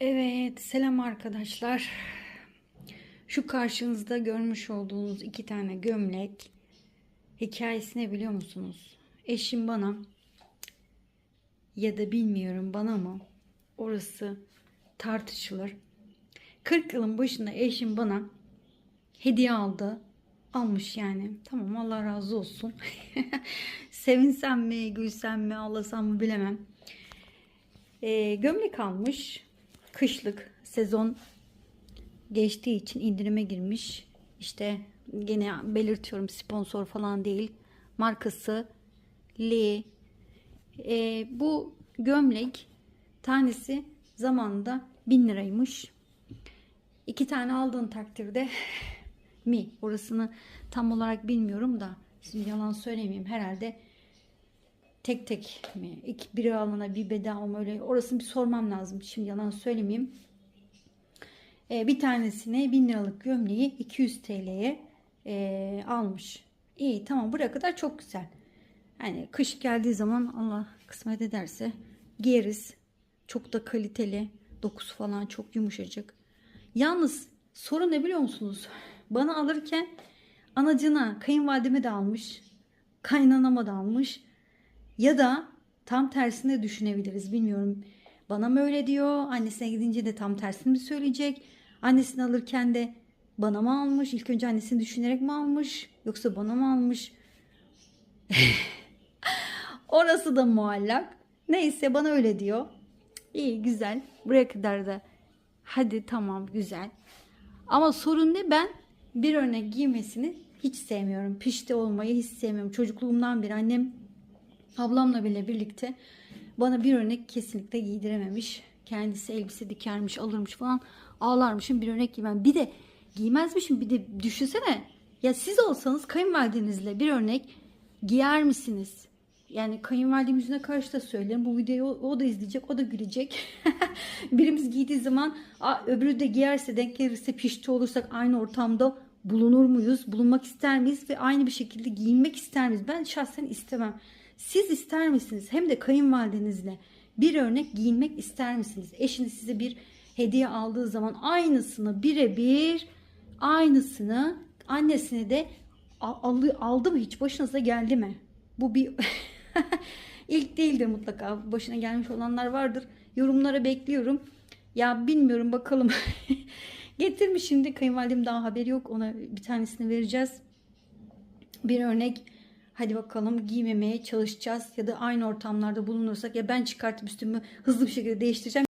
Evet, selam arkadaşlar. Şu karşınızda görmüş olduğunuz iki tane gömlek hikayesini biliyor musunuz? Eşim bana ya da bilmiyorum bana mı orası tartışılır. 40 yılın başında eşim bana hediye aldı. Almış yani. Tamam Allah razı olsun. Sevinsem mi, gülsem mi, ağlasam mı bilemem. Ee, gömlek almış. Kışlık sezon geçtiği için indirime girmiş. İşte gene belirtiyorum sponsor falan değil. Markası Lee. Ee, bu gömlek tanesi zamanında 1000 liraymış. İki tane aldığın takdirde mi orasını tam olarak bilmiyorum da şimdi yalan söylemeyeyim herhalde tek tek mi? İki, biri alana bir bedava mı öyle? Orasını bir sormam lazım. Şimdi yalan söylemeyeyim. Ee, bir tanesine 1000 liralık gömleği 200 TL'ye e, almış. İyi tamam buraya kadar çok güzel. Yani kış geldiği zaman Allah kısmet ederse giyeriz. Çok da kaliteli. Dokusu falan çok yumuşacık. Yalnız sorun ne biliyor musunuz? Bana alırken anacına kayınvalideme de almış. Kaynanama da almış. Ya da tam tersini düşünebiliriz bilmiyorum. Bana mı öyle diyor? Annesine gidince de tam tersini mi söyleyecek? Annesini alırken de bana mı almış? İlk önce annesini düşünerek mi almış? Yoksa bana mı almış? Orası da muallak. Neyse bana öyle diyor. İyi güzel. Buraya kadar da hadi tamam güzel. Ama sorun ne? Ben bir örnek giymesini hiç sevmiyorum. Pişti olmayı hiç sevmiyorum. Çocukluğumdan beri annem Ablamla bile birlikte bana bir örnek kesinlikle giydirememiş. Kendisi elbise dikermiş, alırmış falan. Ağlarmışım bir örnek giymem. Bir de giymezmişim. Bir de düşünsene. Ya siz olsanız kayınvalidenizle bir örnek giyer misiniz? Yani kayınvalidem yüzüne karşı da söylerim. Bu videoyu o, o da izleyecek, o da gülecek. Birimiz giydiği zaman öbürü de giyerse, denk gelirse, pişti olursak aynı ortamda bulunur muyuz? Bulunmak ister miyiz? Ve aynı bir şekilde giyinmek ister miyiz? Ben şahsen istemem. Siz ister misiniz? Hem de kayınvalidenizle bir örnek giyinmek ister misiniz? Eşiniz size bir hediye aldığı zaman aynısını birebir aynısını annesine de aldı, aldı mı hiç başınıza geldi mi? Bu bir ilk değildir mutlaka. Başına gelmiş olanlar vardır. Yorumlara bekliyorum. Ya bilmiyorum bakalım. Getirmiş şimdi kayınvalidem daha haberi yok. Ona bir tanesini vereceğiz. Bir örnek hadi bakalım giymemeye çalışacağız ya da aynı ortamlarda bulunursak ya ben çıkartıp üstümü hızlı bir şekilde değiştireceğim